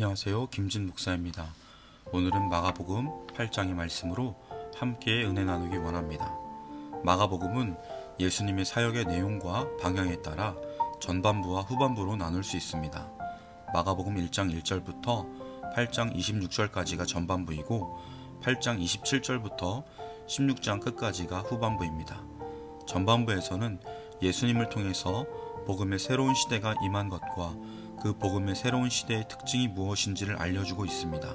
안녕하세요. 김진 목사입니다. 오늘은 마가복음 8장의 말씀으로 함께 은혜 나누기 원합니다. 마가복음은 예수님의 사역의 내용과 방향에 따라 전반부와 후반부로 나눌 수 있습니다. 마가복음 1장 1절부터 8장 26절까지가 전반부이고 8장 27절부터 16장 끝까지가 후반부입니다. 전반부에서는 예수님을 통해서 복음의 새로운 시대가 임한 것과 그 복음의 새로운 시대의 특징이 무엇인지를 알려주고 있습니다.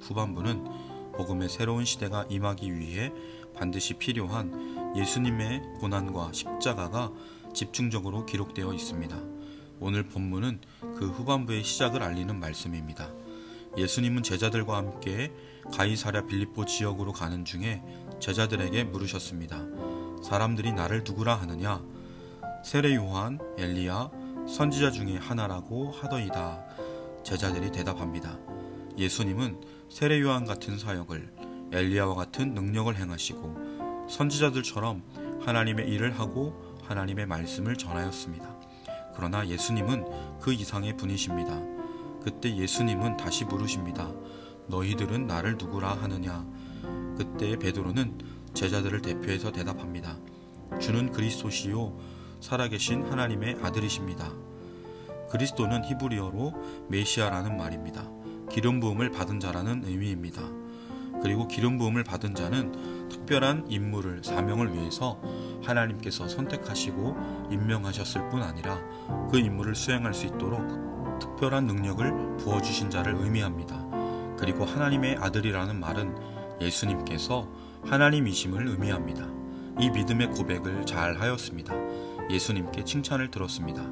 후반부는 복음의 새로운 시대가 임하기 위해 반드시 필요한 예수님의 고난과 십자가가 집중적으로 기록되어 있습니다. 오늘 본문은 그 후반부의 시작을 알리는 말씀입니다. 예수님은 제자들과 함께 가이사랴 빌립보 지역으로 가는 중에 제자들에게 물으셨습니다. 사람들이 나를 누구라 하느냐? 세례 요한, 엘리야, 선지자 중에 하나라고 하더이다. 제자들이 대답합니다. 예수님은 세례 요한 같은 사역을 엘리야와 같은 능력을 행하시고 선지자들처럼 하나님의 일을 하고 하나님의 말씀을 전하였습니다. 그러나 예수님은 그 이상의 분이십니다. 그때 예수님은 다시 물으십니다. 너희들은 나를 누구라 하느냐? 그때 베드로는 제자들을 대표해서 대답합니다. 주는 그리스도시요 살아계신 하나님의 아들이십니다. 그리스도는 히브리어로 메시아라는 말입니다. 기름 부음을 받은 자라는 의미입니다. 그리고 기름 부음을 받은 자는 특별한 임무를 사명을 위해서 하나님께서 선택하시고 임명하셨을 뿐 아니라 그 임무를 수행할 수 있도록 특별한 능력을 부어 주신 자를 의미합니다. 그리고 하나님의 아들이라는 말은 예수님께서 하나님이심을 의미합니다. 이 믿음의 고백을 잘 하였습니다. 예수님께 칭찬을 들었습니다.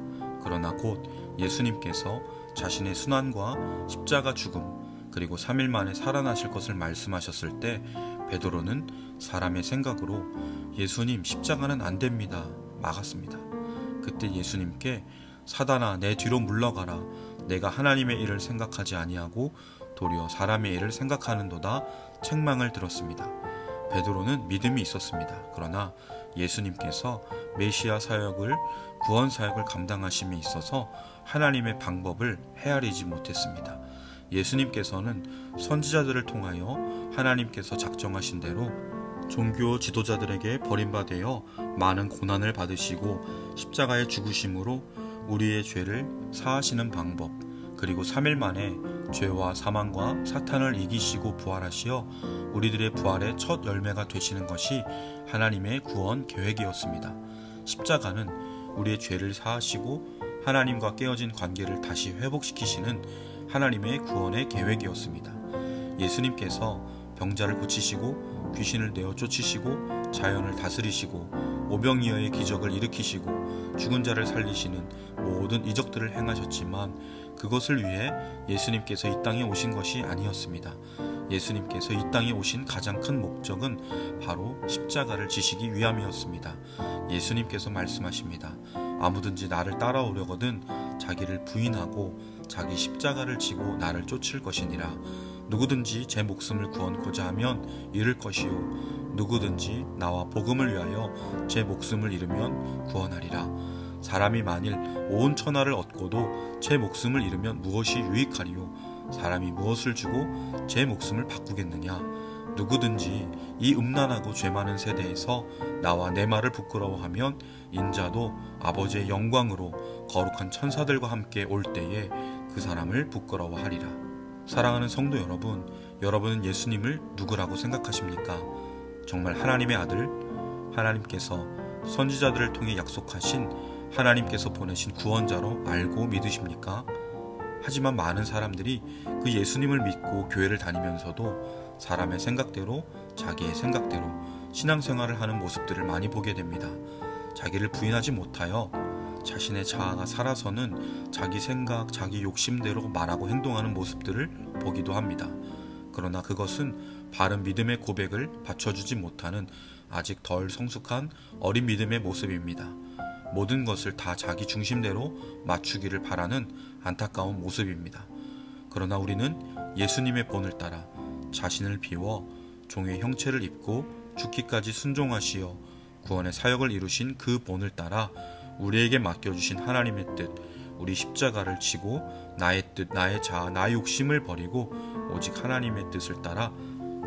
그러나 곧 예수님께서 자신의 순환과 십자가 죽음 그리고 3일 만에 살아나실 것을 말씀하셨을 때 베드로는 사람의 생각으로 예수님 십자가는 안 됩니다. 막았습니다. 그때 예수님께 사단아 내 뒤로 물러가라 내가 하나님의 일을 생각하지 아니하고 도리어 사람의 일을 생각하는도다 책망을 들었습니다. 베드로는 믿음이 있었습니다. 그러나 예수님께서 메시아 사역을 구원 사역을 감당하심에 있어서 하나님의 방법을 헤아리지 못했습니다. 예수님께서는 선지자들을 통하여 하나님께서 작정하신 대로 종교 지도자들에게 버림받아 많은 고난을 받으시고 십자가의 죽으심으로 우리의 죄를 사하시는 방법 그리고 3일 만에 죄와 사망과 사탄을 이기시고 부활하시어 우리들의 부활의 첫 열매가 되시는 것이 하나님의 구원 계획이었습니다. 십자가는 우리의 죄를 사하시고 하나님과 깨어진 관계를 다시 회복시키시는 하나님의 구원의 계획이었습니다. 예수님께서 병자를 고치시고 귀신을 내어 쫓으시고 자연을 다스리시고 오병이어의 기적을 일으키시고 죽은 자를 살리시는 모든 이적들을 행하셨지만 그것을 위해 예수님께서 이 땅에 오신 것이 아니었습니다. 예수님께서 이 땅에 오신 가장 큰 목적은 바로 십자가를 지시기 위함이었습니다. 예수님께서 말씀하십니다. 아무든지 나를 따라오려거든 자기를 부인하고 자기 십자가를 지고 나를 쫓을 것이니라. 누구든지 제 목숨을 구원코자 하면 잃을 것이요 누구든지 나와 복음을 위하여 제 목숨을 잃으면 구원하리라. 사람이 만일 온 천하를 얻고도 제 목숨을 잃으면 무엇이 유익하리요? 사람이 무엇을 주고 제 목숨을 바꾸겠느냐? 누구든지 이 음란하고 죄 많은 세대에서 나와 내 말을 부끄러워하면 인자도 아버지의 영광으로 거룩한 천사들과 함께 올 때에 그 사람을 부끄러워하리라. 사랑하는 성도 여러분, 여러분은 예수님을 누구라고 생각하십니까? 정말 하나님의 아들, 하나님께서 선지자들을 통해 약속하신 하나님께서 보내신 구원자로 알고 믿으십니까? 하지만 많은 사람들이 그 예수님을 믿고 교회를 다니면서도 사람의 생각대로 자기의 생각대로 신앙생활을 하는 모습들을 많이 보게 됩니다. 자기를 부인하지 못하여 자신의 자아가 살아서는 자기 생각, 자기 욕심대로 말하고 행동하는 모습들을 보기도 합니다. 그러나 그것은 바른 믿음의 고백을 받쳐주지 못하는 아직 덜 성숙한 어린 믿음의 모습입니다. 모든 것을 다 자기 중심대로 맞추기를 바라는 안타까운 모습입니다. 그러나 우리는 예수님의 본을 따라 자신을 비워 종의 형체를 입고 죽기까지 순종하시어 구원의 사역을 이루신 그 본을 따라 우리에게 맡겨주신 하나님의 뜻, 우리 십자가를 지고 나의 뜻, 나의 자아, 나의 욕심을 버리고 오직 하나님의 뜻을 따라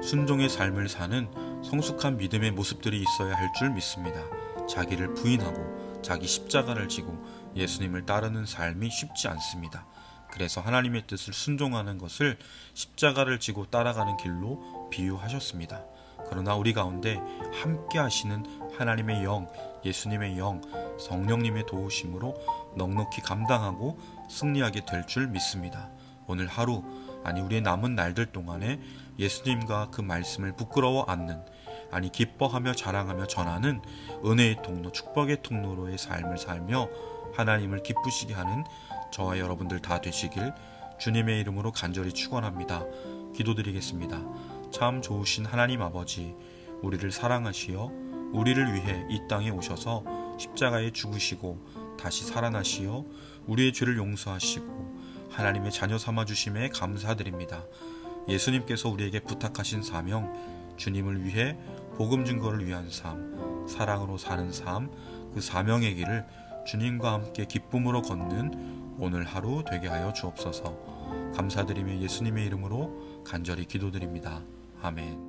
순종의 삶을 사는 성숙한 믿음의 모습들이 있어야 할 줄 믿습니다. 자기를 부인하고 자기 십자가를 지고 예수님을 따르는 삶이 쉽지 않습니다. 그래서 하나님의 뜻을 순종하는 것을 십자가를 지고 따라가는 길로 비유하셨습니다. 그러나 우리 가운데 함께 하시는 하나님의 영, 예수님의 영, 성령님의 도우심으로 넉넉히 감당하고 승리하게 될 줄 믿습니다. 오늘 하루, 아니 우리의 남은 날들 동안에 예수님과 그 말씀을 부끄러워 않는, 아니 기뻐하며 자랑하며 전하는 은혜의 통로, 축복의 통로로의 삶을 살며 하나님을 기쁘시게 하는 저와 여러분들 다 되시길 주님의 이름으로 간절히 축원합니다. 기도드리겠습니다. 참 좋으신 하나님 아버지, 우리를 사랑하시어 우리를 위해 이 땅에 오셔서 십자가에 죽으시고 다시 살아나시어 우리의 죄를 용서하시고 하나님의 자녀 삼아 주심에 감사드립니다. 예수님께서 우리에게 부탁하신 사명, 주님을 위해 복음 증거를 위한 삶, 사랑으로 사는 삶, 그 사명의 길을 주님과 함께 기쁨으로 걷는 오늘 하루 되게 하여 주옵소서. 감사드리며 예수님의 이름으로 간절히 기도드립니다. 아멘.